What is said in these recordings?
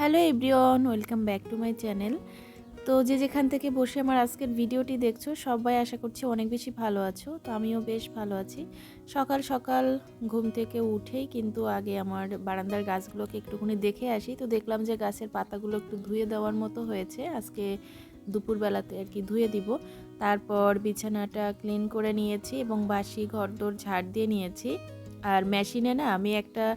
Hello everyone, welcome back to my channel. তো যে যেখান থেকে বসে আমার আজকের ভিডিওটি দেখছ, সবাই আশা করছি অনেক বেশি ভালো আছো। তো আমিও বেশ ভালো আছি। সকাল সকাল ঘুম থেকে উঠেই কিন্তু আগে আমার বারান্দার গাছগুলোকে একটুখানি দেখে আসি। তো দেখলাম যে গাছের পাতাগুলো একটু ধুয়ে দেওয়ার মতো হয়েছে। আজকে দুপুরবেলাতে আর কি ধুয়ে দিব। তারপর বিছানাটা ক্লিন করে নিয়েছি এবং বাসি ঘরদোর ঝাড় দিয়ে নিয়েছি। আর মেশিনে না আমি একটা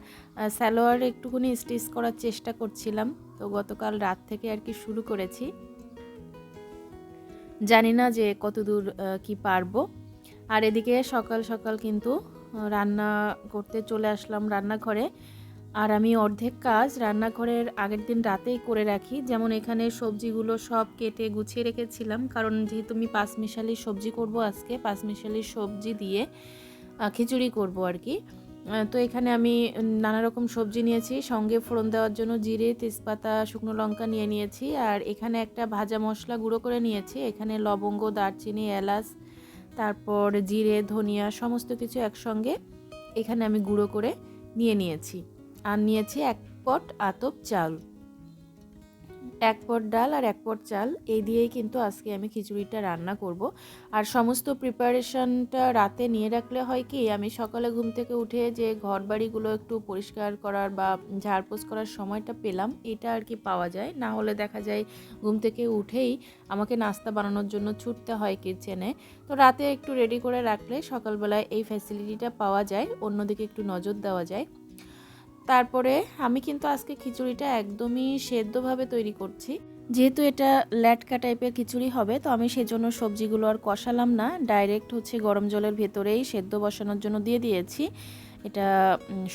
সালোয়ার একটুখানি স্টিচ করার চেষ্টা করছিলাম। তো গতকাল রাত থেকে আর কি শুরু করেছি। জানি না যে কত দূর কি পারব। আর এদিকে সকাল সকাল কিন্তু রান্না করতে চলে আসলাম রান্নাঘরে। আর আমি অর্ধেক কাজ রান্নাঘরের আগের দিন রাতেই করে রাখি। যেমন এখানে সবজিগুলো সব কেটে গুছিয়ে রেখেছিলাম। কারণ যেহেতু আমি পাঁচমিশালি সবজি করব আজকে পাঁচমিশালি সবজি দিয়ে খিচুড়ি করব আর কি। তো এখানে আমি নানা রকম সবজি নিয়েছি, সঙ্গে ফোড়ন দেওয়ার জন্য জিরে, তেজপাতা, শুকনো লঙ্কা নিয়ে নিয়েছি, আর এখানে একটা ভাজা মশলা গুঁড়ো করে নিয়েছি, এখানে লবঙ্গ, দারচিনি, এলাচ, তারপর জিরে, ধনিয়া, সমস্ত কিছু একসঙ্গে এখানে আমি গুঁড়ো করে নিয়ে নিয়েছি। আর নিয়েছি এক পট আতপ চাল। এক পট ডাল আর এক পট চাল, এই দিয়েই কিন্তু আজকে আমি খিচুড়িটা রান্না করব। আর সমস্ত প্রিপারেশনটা রাতে নিয়ে রাখলে হয় কি, আমি সকালে ঘুম থেকে উঠে যে ঘর বাড়িগুলো একটু পরিষ্কার করার বা ঝাড়পোছ করার সময়টা পেলাম, এটা আর কি পাওয়া যায়। না হলে দেখা যায় ঘুম থেকে উঠেই আমাকে নাস্তা বানানোর জন্য ছুটতে হয় কিচেনে তো রাতে একটু রেডি করে রাখলে সকালবেলায় এই ফ্যাসিলিটিটা পাওয়া যায়, অন্যদিকে একটু নজর দেওয়া যায়। তারপরে আমি কিন্তু আজকে খিচুড়িটা একদমই সেদ্ধভাবে তৈরি করছি। যেহেতু এটা ল্যাটকা টাইপের খিচুড়ি হবে, তো আমি সেজন্য সবজিগুলো আর কষালাম না। ডাইরেক্ট হচ্ছে গরম জলের ভেতরেই সেদ্ধ বসানোর জন্য দিয়ে দিয়েছি। এটা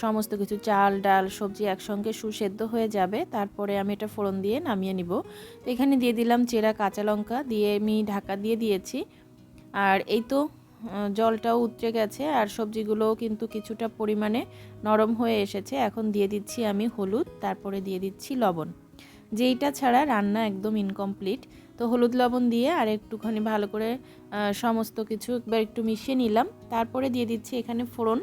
সমস্ত কিছু, চাল, ডাল, সবজি একসঙ্গে সুসেদ্ধ হয়ে যাবে। তারপরে আমি এটা ফোড়ন দিয়ে নামিয়ে নিব। তো এখানে দিয়ে দিলাম চেরা কাঁচা লঙ্কা, দিয়ে আমি ঢাকা দিয়ে দিয়েছি। আর এই তো জলটাও উতরে গেছে আর সবজিগুলোও কিন্তু কিছুটা পরিমাণে নরম হয়ে এসেছে। এখন দিয়ে দিচ্ছি আমি হলুদ, তারপরে দিয়ে দিচ্ছি লবণ। যেইটা ছাড়া রান্না একদম ইনকমপ্লিট তো হলুদ লবণ দিয়ে আর একটুখানি ভালো করে সমস্ত কিছু একবার একটু মিশিয়ে নিলাম। তারপরে দিয়ে দিচ্ছি এখানে ফোড়ন।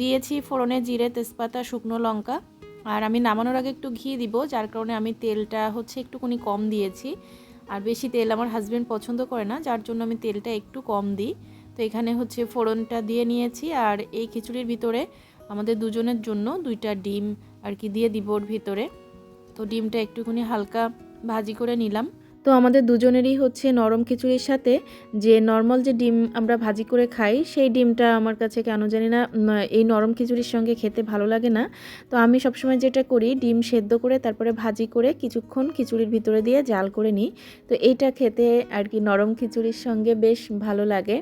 দিয়েছি ফোড়নে জিরে, তেজপাতা, শুকনো লঙ্কা। আর আমি নামানোর আগে একটু ঘি দিব, যার কারণে আমি তেলটা হচ্ছে একটুখানি কম দিয়েছি। আর বেশি তেল আমার হাজব্যান্ড পছন্দ করে না, যার জন্য আমি তেলটা একটু কম দিই। তো এখানে হচ্ছে ফোড়নটা দিয়ে নিয়েছি আর এই খিচুড়ির ভিতরে আমাদের দুজনের জন্য দুইটা ডিম আর কি দিয়ে দিব ওর ভিতরে। তো ডিমটা একটুখানি হালকা ভাজি করে নিলাম। তো আমাদের দুজনেরই হচ্ছে নরম খিচুড়ির সাথে যে নর্মাল যে ডিম আমরা ভাজি করে খাই, সেই ডিমটা আমার কাছে কেন জানি না এই নরম খিচুড়ির সঙ্গে খেতে ভালো লাগে না। তো আমি সবসময় যেটা করি, ডিম সেদ্ধ করে তারপরে ভাজি করে কিছুক্ষণ খিচুড়ির ভিতরে দিয়ে জাল করে নিই। তো এইটা খেতে আর কি নরম খিচুড়ির সঙ্গে বেশ ভালো লাগে।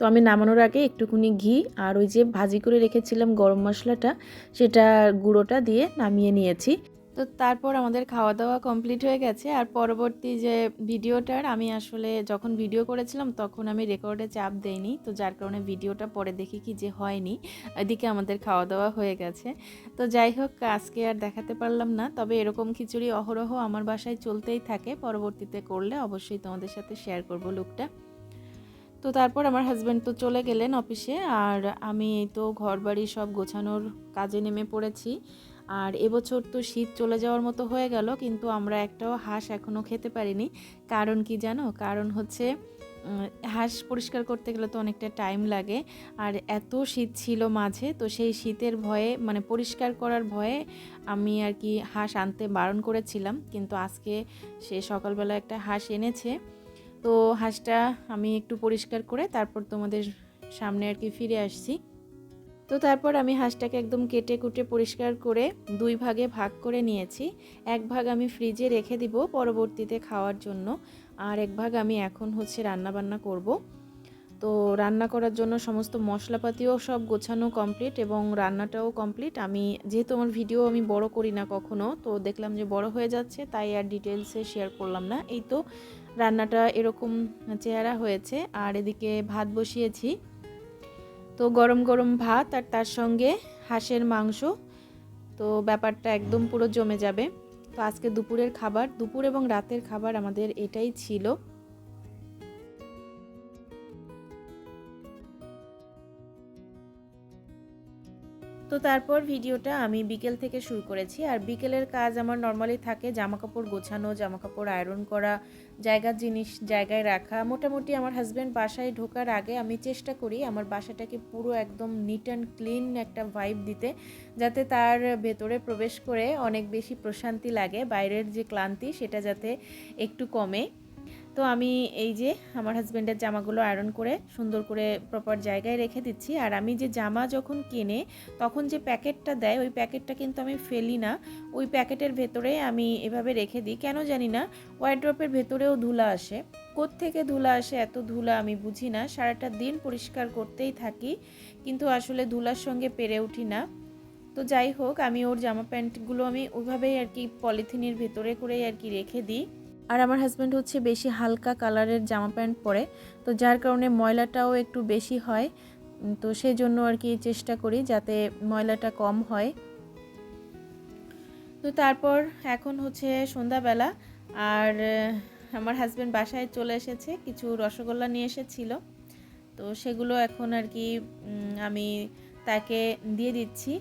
তো আমি নামানোর আগে একটুখানি ঘি আর ওই যে ভাজি করে রেখেছিলাম গরম মশলাটা, সেটা গুঁড়োটা দিয়ে নামিয়ে নিয়েছি। তো তারপর আমাদের খাওয়া দাওয়া কমপ্লিট হয়ে গেছে। আর পরবর্তী যে ভিডিওটার, আমি আসলে যখন ভিডিও করেছিলাম, তখন আমি রেকর্ডে চাপ দেইনি। তো যার কারণে ভিডিওটা পরে দেখি কি যে হয়নি। এদিকে আমাদের খাওয়া দাওয়া হয়ে গেছে। তো যাই হোক, আজকে আর দেখাতে পারলাম না। তবে এরকম খিচুড়ি অহরহ আমার বাসায় চলতেই থাকে। পরবর্তীতে করলে অবশ্যই তোমাদের সাথে শেয়ার করব লুকটা তো তারপর আমার হাজব্যান্ড তো চলে গেলেন অফিসে আর আমি তো ঘর বাড়ি সব গোছানোর কাজে নেমে পড়েছি। আর এবছর তো শীত চলে যাওয়ার মতো হয়ে গেল, কিন্তু আমরা একটাও হাঁস এখনও খেতে পারিনি। কারণ কি জানো? কারণ হচ্ছে হাঁস পরিষ্কার করতে গেলে তো অনেকটা টাইম লাগে। আর এত শীত ছিল মাঝে, তো সেই শীতের ভয়ে মানে পরিষ্কার করার ভয়ে আমি আর কি হাঁস আনতে বারণ করেছিলাম। কিন্তু আজকে সে সকালবেলা একটা হাঁস এনেছে। তো হাঁসটা আমি একটু পরিষ্কার করে তারপর তোমাদের সামনে আর কি ফিরে আসছি। তো তারপর আমি হাঁসটাকে একদম কেটে কুটে পরিষ্কার করে দুই ভাগে ভাগ করে নিয়েছি। এক ভাগ আমি ফ্রিজে রেখে দিব পরবর্তীতে খাওয়ার জন্য আর এক ভাগ আমি এখন হচ্ছে রান্না বান্না করব। তো রান্না করার জন্য সমস্ত মশলাপাতিও সব গোছানো কমপ্লিট এবং রান্নাটাও কমপ্লিট আমি যেহেতু আমার ভিডিও আমি বড় করি না কখনো, তো দেখলাম যে বড় হয়ে যাচ্ছে, তাই আর ডিটেলসে শেয়ার করলাম না। এই তো রান্নাটা এরকম চেহারা হয়েছে, আর এদিকে ভাত বসিয়েছি। তো গরম গরম ভাত আর তার সঙ্গে হাঁসের মাংস। তো ব্যাপারটা একদম পুরো জমে যাবে। তো আজকে দুপুরের খাবার, দুপুর এবং রাতের খাবার আমাদের এটাই ছিল। তো তারপর ভিডিওটা আমি বিকেল থেকে শুরু করেছি। আর বিকেলের কাজ আমার নর্মালি থাকে জামা কাপড় গোছানো জামা কাপড় আয়রন করা, জায়গার জিনিস জায়গায় রাখা। মোটামুটি আমার হাজব্যান্ড বাসায় ঢোকার আগে আমি চেষ্টা করি আমার বাসাটাকে পুরো একদম নিট অ্যান্ড ক্লিন একটা ভাইব দিতে, যাতে তার ভেতরে প্রবেশ করে অনেক বেশি প্রশান্তি লাগে। বাইরের যে ক্লান্তি, সেটা যাতে একটু কমে। তো আমি এই যে আমার হাজব্যান্ডের জামাগুলো আয়রন করে, সুন্দর করে প্রপার জায়গায় রেখে দিচ্ছি। আর আমি যে জামা যখন কিনে, তখন যে প্যাকেটটা দেয়, ওই প্যাকেটটা কিন্তু আমি ফেলি না। ওই প্যাকেটের ভেতরে আমি এভাবে রেখে দিই। কেন জানি না ওয়াইড্রপের ভেতরেও ধুলা আসে। থেকে ধুলা আসে, এত ধুলা আমি বুঝি না। সারাটা দিন পরিষ্কার করতেই থাকি, কিন্তু আসলে ধুলার সঙ্গে পেরে উঠি না। তো যাই হোক, আমি ওর জামা প্যান্টগুলো আমি ওইভাবেই আর কি পলিথিনের ভেতরে করেই আর কি রেখে দিই। আর আমার হাজব্যান্ড হচ্ছে বেশি হালকা কালারের জামা প্যান্ট পরে, তো যার কারণে ময়লাটাও একটু বেশি হয় তো সেই জন্য আর কি চেষ্টা করি যাতে ময়লাটা কম হয়। তো তারপর এখন হচ্ছে সন্ধ্যাবেলা, আর আমার হাজব্যান্ড বাসায় চলে এসেছে, কিছু রসগোল্লা নিয়ে এসেছিল, তো সেগুলো এখন আর কি আমি তাকে দিয়ে দিচ্ছি।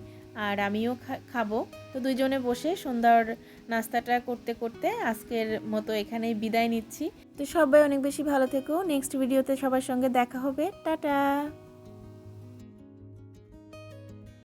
আর আমিও খাব। তো দুইজনে বসে সুন্দর নাস্তাটা করতে করতে আজকের মতো এখানেই বিদায় নিচ্ছি। তো সবাই অনেক বেশি ভালো থেকো। নেক্সট ভিডিওতে সবার সঙ্গে দেখা হবে। টাটা!